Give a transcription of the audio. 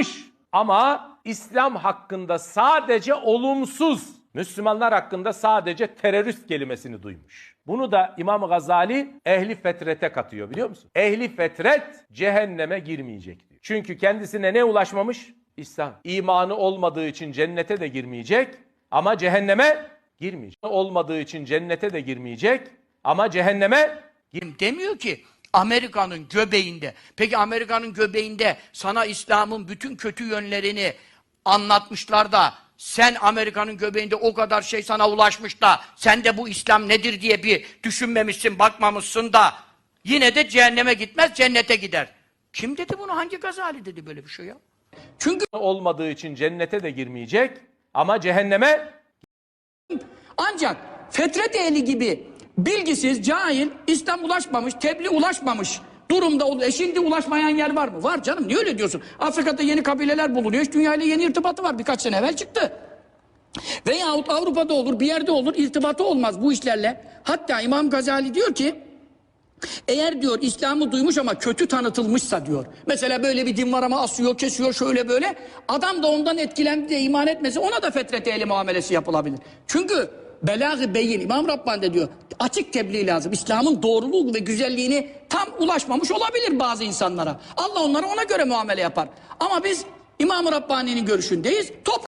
duymuş ama İslam hakkında sadece olumsuz, Müslümanlar hakkında sadece terörist kelimesini duymuş. Bunu da İmam Gazali ehli fetrete katıyor biliyor musun? Ehli fetret cehenneme girmeyecek diyor. Çünkü kendisine ne ulaşmamış? İslam. İmanı olmadığı için cennete de girmeyecek ama cehenneme girmeyecek. Olmadığı için cennete de girmeyecek ama cehenneme Demiyor ki Amerika'nın göbeğinde. Peki Amerika'nın göbeğinde sana İslam'ın bütün kötü yönlerini anlatmışlar da sen Amerika'nın göbeğinde o kadar şey sana ulaşmış da sen de bu İslam nedir diye bir düşünmemişsin, bakmamışsın da yine de cehenneme gitmez, cennete gider. Kim dedi bunu? Hangi Gazali dedi böyle bir şey ya? Çünkü olmadığı için cennete de girmeyecek ama cehenneme Ancak fetret ehli gibi bilgisiz, cahil, İslam ulaşmamış, tebliğ ulaşmamış durumda. E şimdi ulaşmayan yer var mı? Var canım. Niye öyle diyorsun? Afrika'da yeni kabileler bulunuyor. İşte dünyayla yeni irtibatı var. Birkaç sene evvel çıktı. Veyahut Avrupa'da olur, bir yerde olur. irtibatı olmaz bu işlerle. Hatta İmam Gazali diyor ki eğer diyor İslam'ı duymuş ama kötü tanıtılmışsa diyor. Mesela böyle bir din var ama asıyor, kesiyor şöyle böyle. Adam da ondan etkilendi de iman etmese ona da fetret ehli muamelesi yapılabilir. Çünkü belag-ı beyin İmam Rabbani de diyor açık tebliğ lazım. İslam'ın doğruluğu ve güzelliğini tam ulaşmamış olabilir bazı insanlara. Allah onlara ona göre muamele yapar. Ama biz İmam-ı Rabbani'nin görüşündeyiz. Top